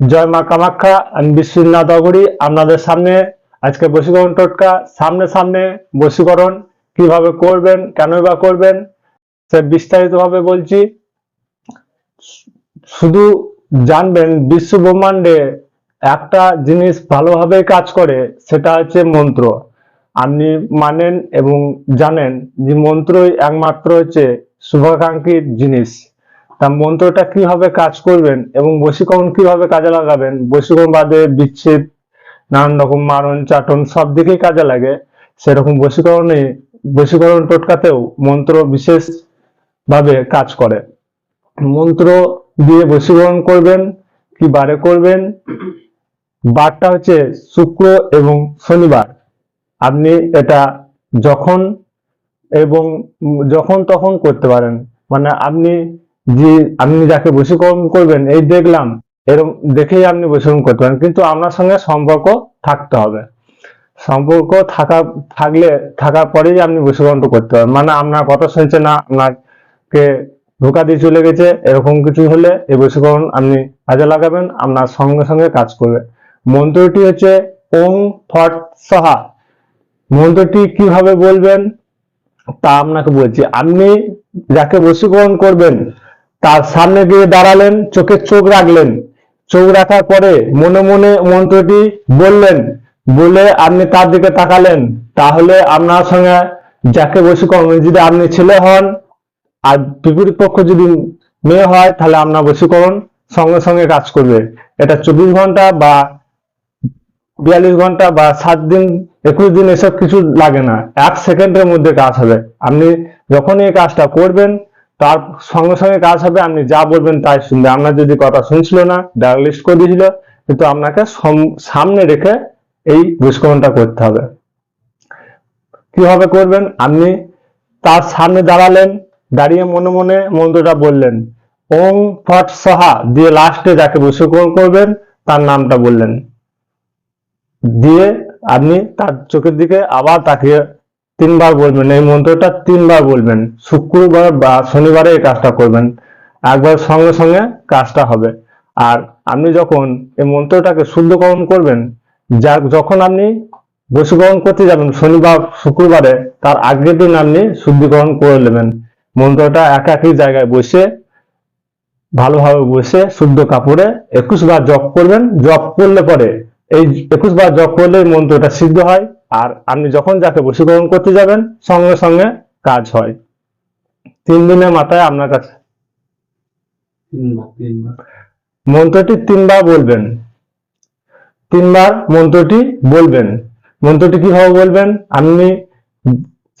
জয় মা কামাখ্যা আমি বিশ্বনাথ অগরি আপনাদের সামনে আজকে বশীকরণ টোটকা, সামনে সামনে বশীকরণ, কীভাবে করবেন কেন বা করবেন, সে বিস্তারিত ভাবে বলছি। শুধু জানবেন, বিশ্ব ব্রহ্মাণ্ডে একটা জিনিস ভালোভাবে কাজ করে, সেটা হচ্ছে মন্ত্র। আপনি মানেন এবং জানেন যে মন্ত্রই একমাত্র হচ্ছে শুভাকাঙ্ক্ষীর জিনিস। তা মন্ত্রটা কীভাবে কাজ করবেন এবং বশীকরণ কীভাবে কাজে লাগাবেন? বশীকরণ বাদে বিচ্ছেদ, নানান রকম মারণ, চাটন সব দিকেই কাজে লাগে। সেরকম বশীকরণে, বশীকরণ টোটকাতেও মন্ত্র বিশেষ ভাবে কাজ করে। মন্ত্র দিয়ে বশীকরণ করবেন, কি বারে করবেন? বারটা হচ্ছে শুক্র এবং শনিবার। আপনি এটা যখন এবং যখন তখন করতে পারেন। মানে আপনি যে আপনি যাকে বশীকরণ করবেন, এই দেখলাম এরকম দেখেই আপনি বশীকরণ করতে পারেন। কিন্তু আপনার সঙ্গে সম্পর্ক থাকতে হবে। সম্পর্ক থাকা, থাকলে, থাকার পরেই আপনি বশীকরণটা করতে পারেন। মানে আপনার কথা শুনছে না, আপনাকে ধোকা দিয়ে চলে গেছে, এরকম কিছু হলে এই বশীকরণ আপনি কাজে লাগাবেন, আপনার সঙ্গে সঙ্গে কাজ করবে মন্ত্রটি হচ্ছে ওং ফট সহা। মন্ত্রটি কীভাবে বলবেন? তা আপনাকে বলছি। আপনি যাকে বশীকরণ করবেন তার সামনে গিয়ে দাঁড়ালেন, চোখে চোখ রাখলেন। চোখ রাখার পরে মনে মনে মন্ত্রটি বললেন, বলে আপনি তার দিকে তাকালেন, তাহলে আপনার সঙ্গে যাকে বশীকরণ যদি আপনি ছেলে হন আর বিপরীত পক্ষ যদি মেয়ে হয়, তাহলে আপনার বশীকরণ সঙ্গে সঙ্গে কাজ করবে। এটা চব্বিশ ঘণ্টা বা বিয়াল্লিশ ঘণ্টা বা সাত দিন, একুশ দিন এসব কিছু লাগে না। এক সেকেন্ডের মধ্যে কাজ হবে। আপনি যখনই এই কাজটা করবেন তার সঙ্গে সঙ্গে কাজ হবে, আপনি যা বলবেন তাই শুনবে। আপনার যদি কথা শুনছিল না ডায়ালিস্ট করে দিয়েছিল, কিন্তু আপনাকে সম- সামনে রেখে এই বহিষ্করণটা করতে হবে। কীভাবে করবেন? আপনি তার সামনে দাঁড়ালেন, দাঁড়িয়ে মনে মনে মন্ত্রটা বললেন, ওং ফট সহা দিয়ে লাস্টে যাকে বশীকরণ করবেন, তার নামটা বললেন। দিয়ে আপনি তার চোখের দিকে আবার তাকিয়ে তিনবার বলবেন, এই মন্ত্রটা তিনবার বলবেন, শুক্রবার বা শনিবারে এই কাজটা করবেন, একবার সঙ্গে সঙ্গে কাজটা হবে। আর আপনি যখন এই মন্ত্রটাকে শুদ্ধকরণ করবেন, যা যখন আপনি বশীকরণ করতে যাবেন শনিবার, শুক্রবারে, তার আগের দিন আপনি শুদ্ধিকরণ করে নেবেন। মন্ত্রটা এক একই জায়গায় বসে, ভালোভাবে বসে শুদ্ধ কাপড়ে একুশ বার জপ করবেন। জপ করলে পরে এই একুশ বার জপ করলে মন্ত্রটা সিদ্ধ হয়। আর আপনি যখন যাকে বশীকরণ করতে যাবেন, সঙ্গে সঙ্গে কাজ হয়। তিন দিনের মাথায় আপনার কাছে। মন্ত্রটি তিনবার বলবেন। তিনবার মন্ত্রটি বলবেন। মন্ত্রটি কীভাবে বলবেন? আপনি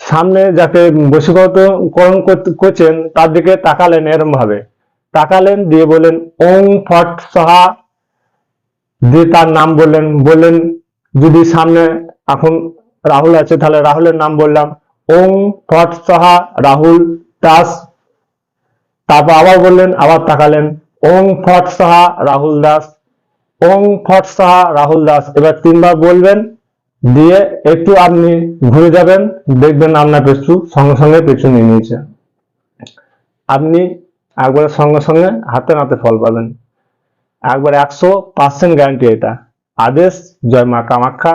সামনে যাকে বশীকরণ করছেন, তার দিকে তাকালেন এরম ভাবে তাকালেন, দিয়ে বললেন, ওং ফট সাহা। দিয়ে তার নাম বললেন বললেন, যদি সামনে রাহুল আছে, তাহলে রাহুলের নাম বললাম। ওং ফট সাহা রাহুল দাস। তারপর আবার বললেন, আবার তাকালেন। ওং ফট সাহা রাহুল দাস। ওং ফট সাহা রাহুল দাস। এবার তিনবার বলবেন, দিয়ে একটু আপনি ঘুরে যাবেন, দেখবেন আপনার পেছু সঙ্গে সঙ্গে পেছু নিয়ে নিয়েছে। আপনি একবার সঙ্গে সঙ্গে হাতে নাতে ফল পাবেন। একবার একশো পার্সেন্ট গ্যারান্টি এটা। আদেশ, জয় মা কামাখ্যা